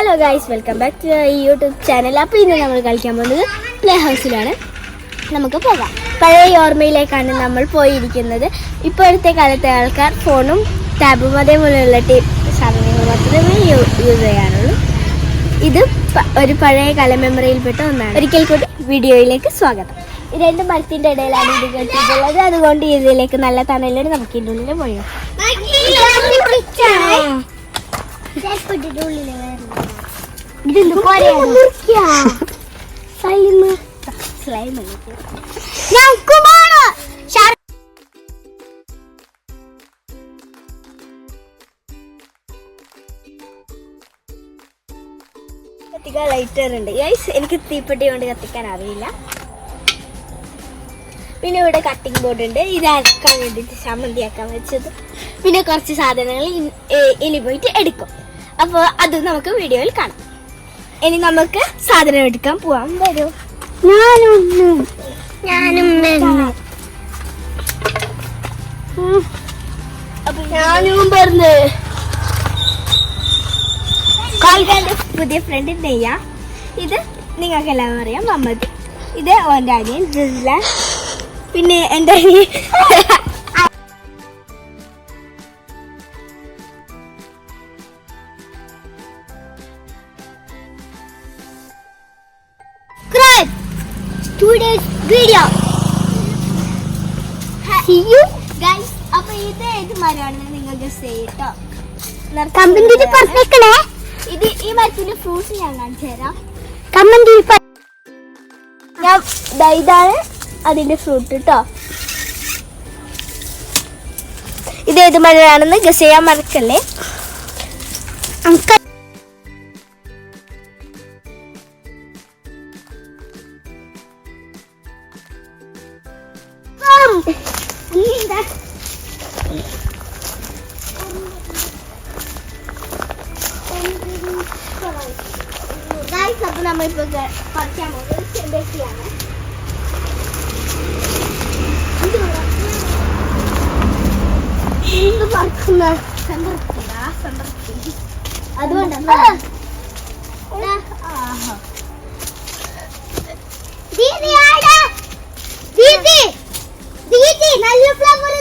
Hello guys welcome back to ഈ YouTube channel അപ്പോൾ ഇന്ന് നമ്മൾ കളിക്കാൻ പോകുന്നത് പ്ലേ ഹൗസിലാണ് നമുക്ക് പോകാം. പഴയ ഓർമ്മയിലേക്കാണ് നമ്മൾ പോയിരിക്കുന്നത്. ഇപ്പോഴത്തെ കാലത്തെ ആൾക്കാർ ഫോണും ടാബും അതേപോലെയുള്ള ടീ സാധനങ്ങൾ മാത്രമേ യൂസ് ചെയ്യാറുള്ളൂ. ഇത് ഒരു പഴയ കാല മെമ്മറിയിൽപ്പെട്ട ഒന്നാണ്. ഒരിക്കൽ കൂടി വീഡിയോയിലേക്ക് സ്വാഗതം. രണ്ട് മരത്തിന്റെ ഇടയിലാണ് ഇത് കെട്ടിയിട്ടുള്ളത്. അതുകൊണ്ട് ഇതിലേക്ക് നല്ല തണലിന് നമുക്ക് ഇതിന്റെ ഉള്ളിൽ പോയോ കത്തിക്കാൻ ലൈറ്റർ ഉണ്ട് ഗൈസ് എനിക്ക് തീപ്പെട്ടി കൊണ്ട് കത്തിക്കാൻ അറിയില്ല. പിന്നെ ഇവിടെ കട്ടിംഗ് ബോർഡ് ഉണ്ട്. ഇത് അരക്കാൻ വേണ്ടിയിട്ട് ചമ്മന്തിയാക്കാൻ വെച്ചത്. പിന്നെ കുറച്ച് സാധനങ്ങൾ ഇനി പോയിട്ട് എടുക്കും. അപ്പോൾ അത് നമുക്ക് വീഡിയോയിൽ കാണാം. ഇനി നമുക്ക് സാധനം എടുക്കാൻ പോവാം. വരൂ. ഞാനും ഞാനും പറഞ്ഞു. പുതിയ ഫ്രണ്ട് നെയ്യ. ഇത് നിങ്ങൾക്ക് എല്ലാവരും അറിയാം മമ്മദ് ഇത് ഓന്റെ അനിയൻ ജിസ്ല പിന്നെ എന്റെ അനിയൻ. Today's video. See you guys. അപ്പൊ ഇത് ഏത് മരമാണെന്ന് നിങ്ങൾ ഗസ് ചെയ്യട്ടോ കമ്പനിയിൽ പറഞ്ഞേക്കണേ ഇത് ഈ മരത്തിന്റെ ഫ്രൂട്ട്സ് ഞാൻ കാണിച്ചു തരാം. കമ്പനിയിൽ ഞാൻ ഇതാണ് അതിന്റെ ഫ്രൂട്ട് കേട്ടോ ഇത് ഏത് മരമാണെന്ന് ഗസ് ചെയ്യാൻ മറക്കല്ലേ? അങ്ക ഗായ്സ് അപ്പൊ നമ്മളിപ്പോ ഗ- പറിക്കാൻ പോകുന്നത് ചെമ്പരത്തിയാണ് എന്ത് പറിക്കുന്ന ചെമ്പരത്തിയാ ചെമ്പരത്തി അതുകൊണ്ടാ ആഹാ നല്ല ഫ്ലവർ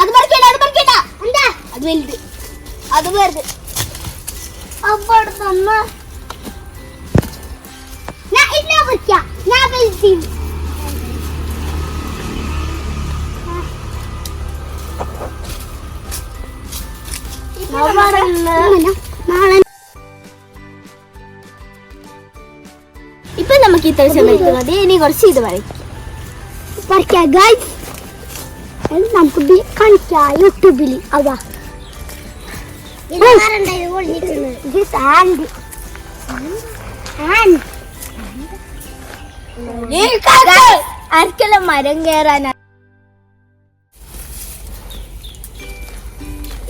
അത് പറിക്കണ്ട അത് പറിക്കണ്ട. എന്താ? അത് വലുത്. അത് തന്ന ഞാൻ ഇന്ന പറിക്കാം ഞാൻ വെൽത്തി നാളെ ഇപ്പൊ നമുക്ക് ഇത്ര മതി ഇനി കുറച്ച് ഇത് വരയ്ക്കാം വരയ്ക്കാം ഗൈസ് നമുക്ക് കാണിക്കാം. യൂട്യൂബിൽ. Hand. ആർക്കെല്ലാം മരം കയറാനാ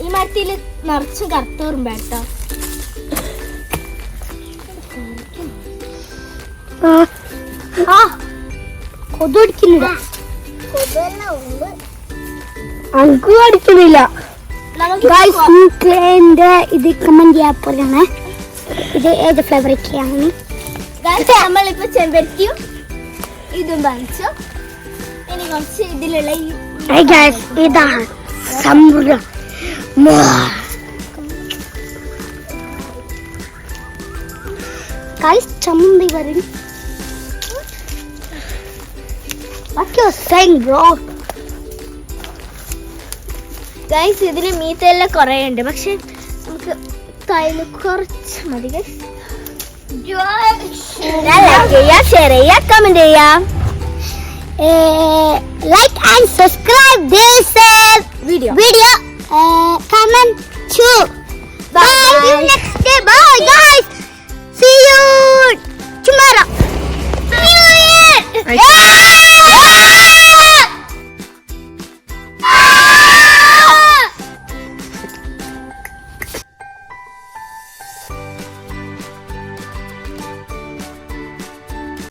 ഈ മരത്തിൽ നിറച്ച് കറുത്തൂറും കേട്ടോ ആ. കൊതടിക്കുന്നില്ല അങ്കു എന്റെ ഇത് കമന്റ് ചെയ്യാൻ പോലെയാണ് ഇത് ഏത് ഫ്ലേവർ ഒക്കെയാണ്? നമ്മളിപ്പോ ചെമ്പരത്തിയും ഇതും പറിച്ചു. ഇനി കുറച്ച് ഇതിലുള്ള ഇതാണ് സമ്പ്ര ഗൈസ് ചമ്മന്തി വരും What you saying, bro? Guys ഇതിന് മീത്തെല്ലാം കുറേ ഉണ്ട് പക്ഷെ നമുക്ക് തൈൽ കുറച്ച് മതി ഗൈസ് ലൈക്ക് കമന്റ് ചെയ്യാം like and subscribe this uh, video video. Uh, comment too. Bye. See